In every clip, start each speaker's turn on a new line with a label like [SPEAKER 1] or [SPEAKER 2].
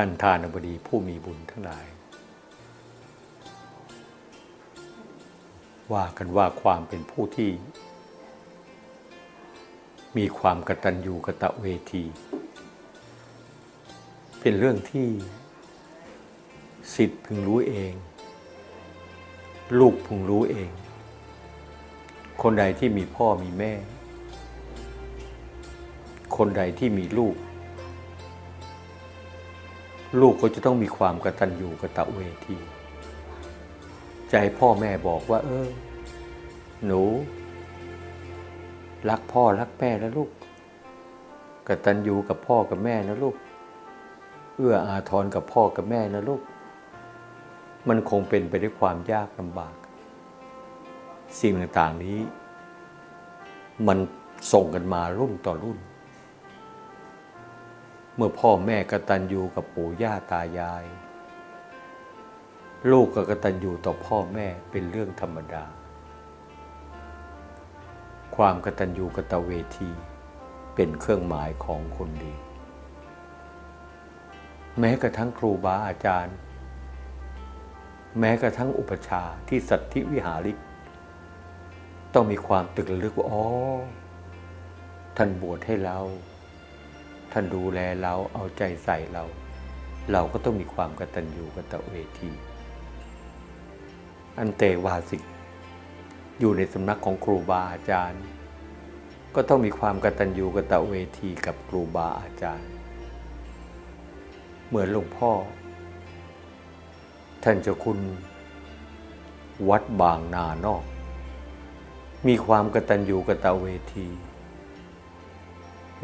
[SPEAKER 1] ท่านทานบดีผู้มีบุญทั้งหลาย ว่ากันว่าความเป็นผู้ที่ มีความกตัญญูกะตะเวที เป็นเรื่องที่สิทธิ์พึงรู้เอง ลูกพึงรู้เอง คนใดที่มีพ่อมีแม่ คนใดที่มีลูก ลูกก็จะต้องมีความกระตัญญูกระตะเวที ใจพ่อแม่บอกว่า เออ หนู รักพ่อรักแม่นะลูกกตัญญูกับพ่อกับแม่นะลูก เอื้ออาทรกับพ่อกับแม่นะลูก มันคงเป็นไปด้วยความยากลำบาก สิ่งต่างๆนี้ มันส่งกันมารุ่นต่อรุ่น เมื่อพ่อแม่กตัญญูกับปู่ย่าตายาย ลูกก็กตัญญูต่อพ่อแม่เป็นเรื่องธรรมดา ความกตัญญูกตเวทีเป็นเครื่องหมายของคนดี แม้กระทั่งครูบาอาจารย์ แม้กระทั่งอุปชาที่สัตธิวิหาริก ต้องมีความตึกลึกว่าอ๋อท่านบวชให้เราานดูแลเราเอาใจใส่เรา เราก็ต้องมีความกตัญญูกตเวที อันเตวาสิก อยู่ในสำนักของครูบาอาจารย์ ก็ต้องมีความกตัญญูกตเวทีกับครูบาอาจารย์ เหมือนหลวงพ่อ ท่านเจ้าคุณวัดบางนานอก มีความกตัญญูกตเวที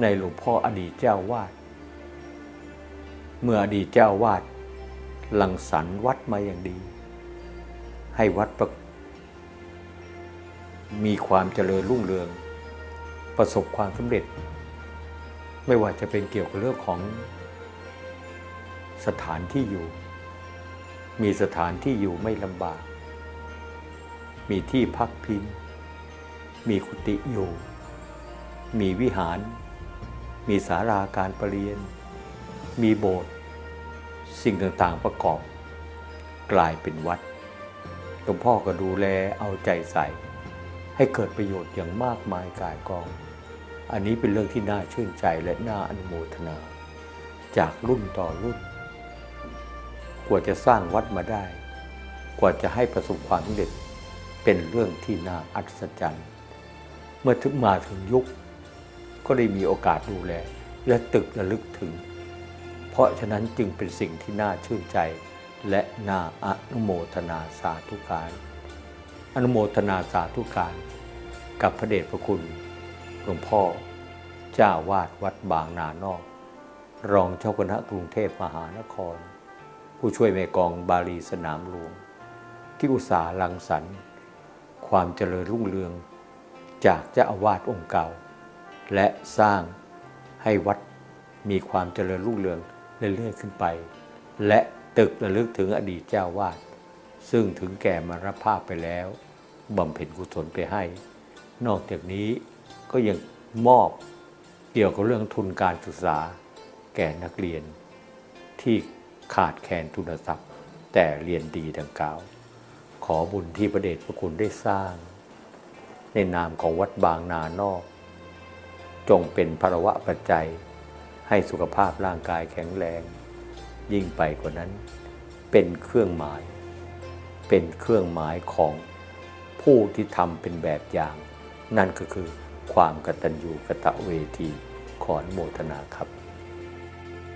[SPEAKER 1] ในหลวงพ่ออดีตเจ้าวาด เมื่ออดีตเจ้าวาดหลังสรรวัดมาอย่างดี ให้วัดมีความเจริญรุ่งเรือง ประสบความสำเร็จ ไม่ว่าจะเป็นเกี่ยวกับเรื่องของสถานที่อยู่ มีสถานที่อยู่ไม่ลำบาก มีที่พักพิง มีกุฏิอยู่ มีวิหาร มีศาลาการประเรียน มีโบสถ์สิ่งต่างๆประกอบ กลายเป็นวัดหลวงพ่อก็ดูแลเอาใจใส่ ให้เกิดประโยชน์อย่างมากมายกายกอง อันนี้เป็นเรื่องที่น่าชื่นใจและน่าอนุโมทนา จากรุ่นต่อรุ่น กว่าจะสร้างวัดมาได้ กว่าจะให้ประสบความสำเร็จเป็นเรื่องที่น่าอัศจรรย์ เมื่อถึงมาถึงยุค ก็ได้มีโอกาสดูแล และตึกระลึกถึง เพราะฉะนั้นจึงเป็นสิ่งที่น่าชื่นใจ และน่าอนุโมทนาสาธุการ อนุโมทนาสาธุการ กับพระเดชพระคุณหลวงพ่อ เจ้าวาดวัดบางนานอก รองเจ้าคณะกรุงเทพมหานคร ผู้ช่วยแม่กองบาลีสนามหลวง ที่อุตสาหลังสรรค์ความเจริญรุ่งเรือง จากเจ้าอาวาสองค์เก่า และสร้างให้วัดมีความเจริญรุ่งเรืองเรื่อยๆขึ้นไป และตึกระลึกถึงอดีตเจ้าวาด ซึ่งถึงแก่มรณภาพไปแล้วบำเพ็ญกุศลไปให้ นอกจากนี้ก็ยังมอบเกี่ยวกับเรื่องทุนการศึกษา แก่นักเรียน ที่ขาดแคลนทุนทรัพย์ แต่เรียนดีดังกล่าว ขอบุญที่พระเดชพระคุณได้สร้าง ในนามของวัดบางนานอก จงเป็นภรวะปัจจัย ให้สุขภาพร่างกายแข็งแรง ยิ่งไปกว่านั้น เป็นเครื่องหมาย เป็นเครื่องหมายของผู้ที่ทำเป็นแบบอย่าง นั่นก็คือความกตัญญูกตเวทีขอนโมทนาครับ